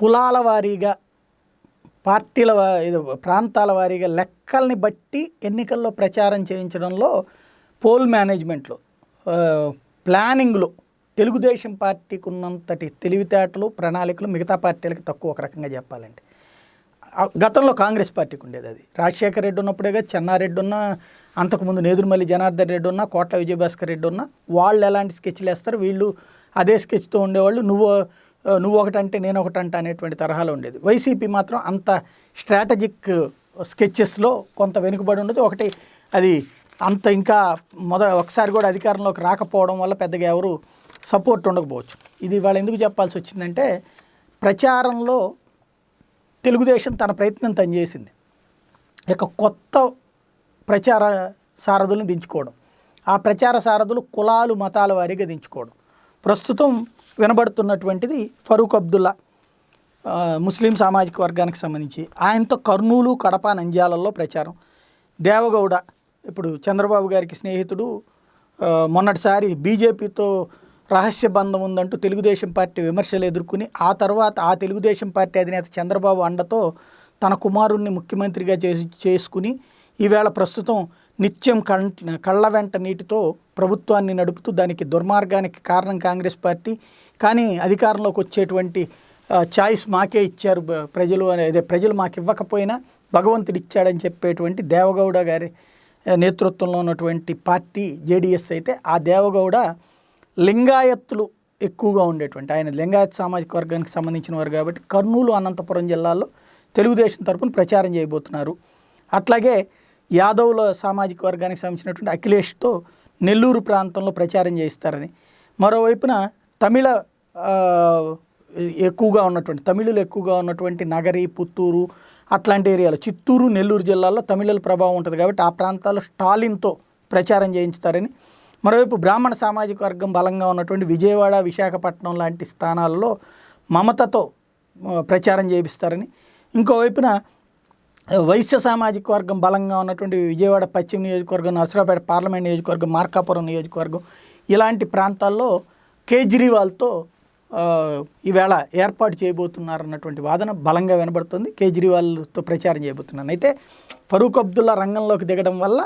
కులాల వారీగా పార్టీల ప్రాంతాల వారీగా లెక్కల్ని బట్టి ఎన్నికల్లో ప్రచారం చేయించడంలో పోల్ మేనేజ్మెంట్లో ప్లానింగ్లో తెలుగుదేశం పార్టీకి ఉన్నంతటి తెలివితేటలు ప్రణాళికలు మిగతా పార్టీలకు తక్కువ ఒక రకంగా చెప్పాలంటే. గతంలో కాంగ్రెస్ పార్టీకి ఉండేది అది. రాజశేఖర రెడ్డి ఉన్నప్పుడేగా చెన్నారెడ్డి ఉన్న అంతకుముందు నేదురుమల్లి జనార్దన్ రెడ్డి ఉన్న కోట్ల విజయభాస్కర్ రెడ్డి ఉన్న వాళ్ళు ఎలాంటి స్కెచ్లు వేస్తారు? వీళ్ళు అదే స్కెచ్తో ఉండేవాళ్ళు. నువ్వు నువ్వు ఒకటంటే నేను ఒకటంటే అనేటువంటి తరహాలో ఉండేది. వైసీపీ మాత్రం అంత స్ట్రాటజిక్ స్కెచెస్లో కొంత వెనుకబడి ఉండదు. ఒకటి అది అంత ఇంకా మొద ఒకసారి కూడా అధికారంలోకి రాకపోవడం వల్ల పెద్దగా ఎవరు సపోర్ట్ ఉండకపోవచ్చు. ఇది వాళ్ళు ఎందుకు చెప్పాల్సి వచ్చిందంటే ప్రచారంలో తెలుగుదేశం తన ప్రయత్నం తను చేసింది. ఇక కొత్త ప్రచార సారథులను దించుకోవడం. ఆ ప్రచార సారథులు కులాలు మతాల వారీగా దించుకోవడం. ప్రస్తుతం వినబడుతున్నటువంటిది ఫరూక్ అబ్దుల్లా ముస్లిం సామాజిక వర్గానికి సంబంధించి. ఆయనతో కర్నూలు కడప నంద్యాలలో ప్రచారం. దేవగౌడ ఇప్పుడు చంద్రబాబు గారికి స్నేహితుడు మొన్నటిసారి బీజేపీతో రహస్య బంధం ఉందంటూ తెలుగుదేశం పార్టీ విమర్శలు ఎదుర్కొని ఆ తర్వాత ఆ తెలుగుదేశం పార్టీ అధినేత చంద్రబాబు అండతో తన కుమారుణ్ణి ముఖ్యమంత్రిగా చేసి చేసుకుని ఈవేళ ప్రస్తుతం నిత్యం కం కళ్ళ వెంట నీటితో ప్రభుత్వాన్ని నడుపుతూ దానికి దుర్మార్గానికి కారణం కాంగ్రెస్ పార్టీ. కానీ అధికారంలోకి వచ్చేటువంటి చాయిస్ మాకే ఇచ్చారు ప్రజలు అదే ప్రజలు మాకు ఇవ్వకపోయినా భగవంతుడు ఇచ్చాడని చెప్పేటువంటి దేవగౌడ గారి నేతృత్వంలో ఉన్నటువంటి పార్టీ జేడిఎస్ అయితే ఆ దేవగౌడ లింగాయత్తులు ఎక్కువగా ఉండేటువంటి. ఆయన లింగాయత్ సామాజిక వర్గానికి సంబంధించిన వారు కాబట్టి కర్నూలు అనంతపురం జిల్లాల్లో తెలుగుదేశం తరపున ప్రచారం చేయబోతున్నారు. అట్లాగే యాదవుల సామాజిక వర్గానికి సంబంధించినటువంటి అఖిలేష్తో నెల్లూరు ప్రాంతంలో ప్రచారం చేయిస్తారని. మరోవైపున తమిళ ఎక్కువగా ఉన్నటువంటి తమిళులు ఎక్కువగా ఉన్నటువంటి నగరి పుత్తూరు అట్లాంటి ఏరియాలో. చిత్తూరు నెల్లూరు జిల్లాల్లో తమిళుల ప్రభావం ఉంటుంది కాబట్టి ఆ ప్రాంతాల్లో స్టాలిన్తో ప్రచారం చేయించుతారని. మరోవైపు బ్రాహ్మణ సామాజిక వర్గం బలంగా ఉన్నటువంటి విజయవాడ విశాఖపట్నం లాంటి స్థానాల్లో మమతతో ప్రచారం చేయిస్తారని. ఇంకోవైపున వైశ్య సామాజిక వర్గం బలంగా ఉన్నటువంటి విజయవాడ పశ్చిమ నియోజకవర్గం నర్సరావుపేట పార్లమెంట్ నియోజకవర్గం మార్కాపురం నియోజకవర్గం ఇలాంటి ప్రాంతాల్లో కేజ్రీవాల్తో ఈవేళ ఏర్పాటు చేయబోతున్నారన్నటువంటి వాదన బలంగా వినబడుతుంది. కేజ్రీవాల్తో ప్రచారం చేయబోతున్నాను. అయితే ఫరూక్ అబ్దుల్లా రంగంలోకి దిగడం వల్ల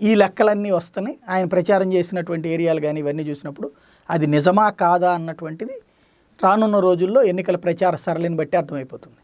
ఈ లెక్కలన్నీ వస్తున్నాయి. ఆయన ప్రచారం చేసినటువంటి ఏరియాలు కానీ ఇవన్నీ చూసినప్పుడు అది నిజమా కాదా అన్నటువంటిది రానున్న రోజుల్లో ఎన్నికల ప్రచార సరళిని బట్టి అర్థమైపోతుంది.